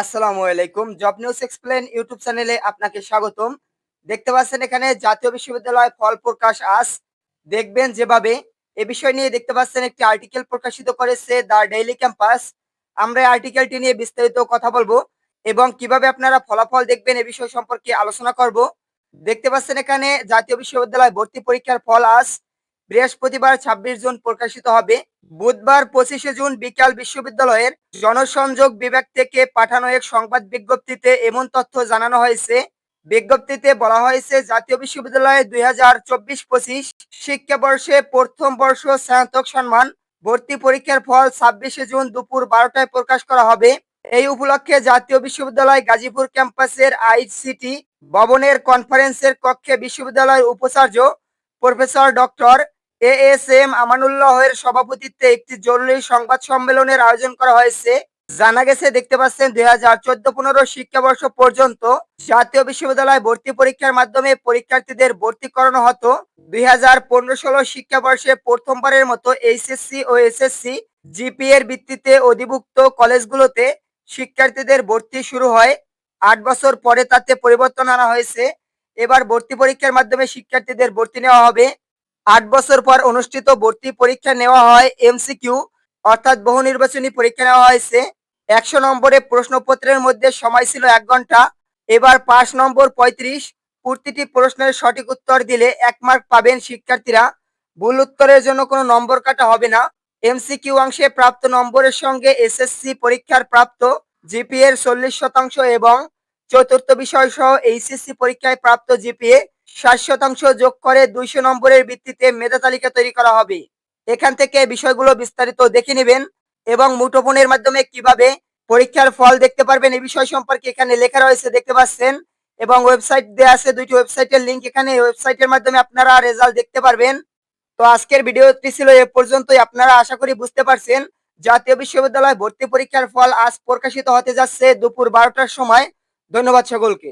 আসসালামু আলাইকুম। Job news explain YouTube চ্যানেলে আপনাকে স্বাগতম। দেখতে পাচ্ছেন এখানে জাতীয় বিশ্ববিদ্যালয় ফল প্রকাশ আজ। দেখবেন যেভাবে এ বিষয় নিয়ে দেখতে পাচ্ছেন একটি আর্টিকেল প্রকাশিত করেছে দ্য ডেইলি ক্যাম্পাস আমরা আর্টিকেলটি নিয়ে বিস্তারিত কথা বলব এবং কীভাবে আপনারা ফলাফল দেখবেন এ বিষয় সম্পর্কে আলোচনা করব। দেখতে পাচ্ছেন এখানে জাতীয় বিশ্ববিদ্যালয় ভর্তি পরীক্ষার ফল আজ। বৃহস্পতিবার ছাব্বিশ জুন প্রকাশিত হবে। বুধবার পঁচিশে জুন বিকাল বিশ্ববিদ্যালয়ের জনসংযোগ বিভাগ থেকে পাঠানো এক সংবাদ বিজ্ঞপ্তিতে এমন তথ্য জানানো হয়েছে। বিজ্ঞপ্তিতে বলা হয়েছে, জাতীয় বিশ্ববিদ্যালয়ে দুই হাজার চব্বিশ পঁচিশ শিক্ষাবর্ষে প্রথম বর্ষ স্নাতক সম্মান, ভর্তি পরীক্ষার ফল ছাব্বিশে জুন দুপুর বারোটায় প্রকাশ করা হবে। এই উপলক্ষে জাতীয় বিশ্ববিদ্যালয় গাজীপুর ক্যাম্পাসের আইসিটি ভবনের কনফারেন্সের কক্ষে বিশ্ববিদ্যালয়ের উপাচার্য professor doctor A S M আমানুল্লাহের সভাপতিত্বে একটি জরুরি সংবাদ সম্মেলনের আয়োজন করা হয়েছে। জানা গেছে, দেখতে পাচ্ছেন, দুই হাজার চোদ্দ পনেরো শিক্ষাবর্ষ পর্যন্ত জাতীয় বিশ্ববিদ্যালয় ভর্তি পরীক্ষার মাধ্যমে পরীক্ষার্থীদের ভর্তি করানো হতো। দুই হাজার পনেরো ষোলো শিক্ষাবর্ষে প্রথমবারের মতো এইচএসসি ও এসএসসি জিপি এর ভিত্তিতে অধিভুক্ত কলেজগুলোতে শিক্ষার্থীদের ভর্তি শুরু হয়। আট বছর পরে তাতে পরিবর্তন আনা হয়েছে। এবার ভর্তি পরীক্ষার মাধ্যমে শিক্ষার্থীদের ভর্তি নেওয়া হবে। আট বছর পর অনুষ্ঠিত ভর্তি পরীক্ষা নেওয়া হয় এমসিকিউ অর্থাৎ বহু নির্বাচনী পরীক্ষা নেওয়া হয়েছে। একশো নম্বরে প্রশ্নপত্রের মধ্যে সময় ছিল এক ঘণ্টা, এবার পাঁচ নম্বর পঁয়ত্রিশ। প্রতিটি প্রশ্নের সঠিক উত্তর দিলে এক মার্ক পাবেন শিক্ষার্থীরা। ভুল উত্তরের জন্য কোনো নম্বর কাটা হবে না। এমসিকিউ অংশে প্রাপ্ত নম্বরের সঙ্গে এসএসসি পরীক্ষার প্রাপ্ত জিপিএর চল্লিশ শতাংশ এবং চতুর্থ বিষয় সহ এইচএসসি পরীক্ষায় প্রাপ্ত জিপিএ ষাট শতাংশ যোগ করে দুইশো নম্বরের ভিত্তিতে মেধা তালিকা তৈরি করা হবে। এখান থেকে বিষয়গুলো বিস্তারিত দেখে নেবেন এবং মুঠোফোনের মাধ্যমে কীভাবে পরীক্ষার ফল দেখতে পারবেন এই বিষয় সম্পর্কে এখানে লেখা রয়েছে, দেখতে পাচ্ছেন। এবং ওয়েবসাইট দেওয়া আছে, দুইটি ওয়েবসাইটের লিঙ্ক এখানে। ওয়েবসাইটের মাধ্যমে আপনারা রেজাল্ট দেখতে পারবেন। তো আজকের ভিডিওটি ছিল এ পর্যন্তই। আপনারা আশা করি বুঝতে পারছেন, জাতীয় বিশ্ববিদ্যালয় ভর্তি পরীক্ষার ফল আজ প্রকাশিত হতে যাচ্ছে দুপুর বারোটার সময়। ধন্যবাদ সকলকে।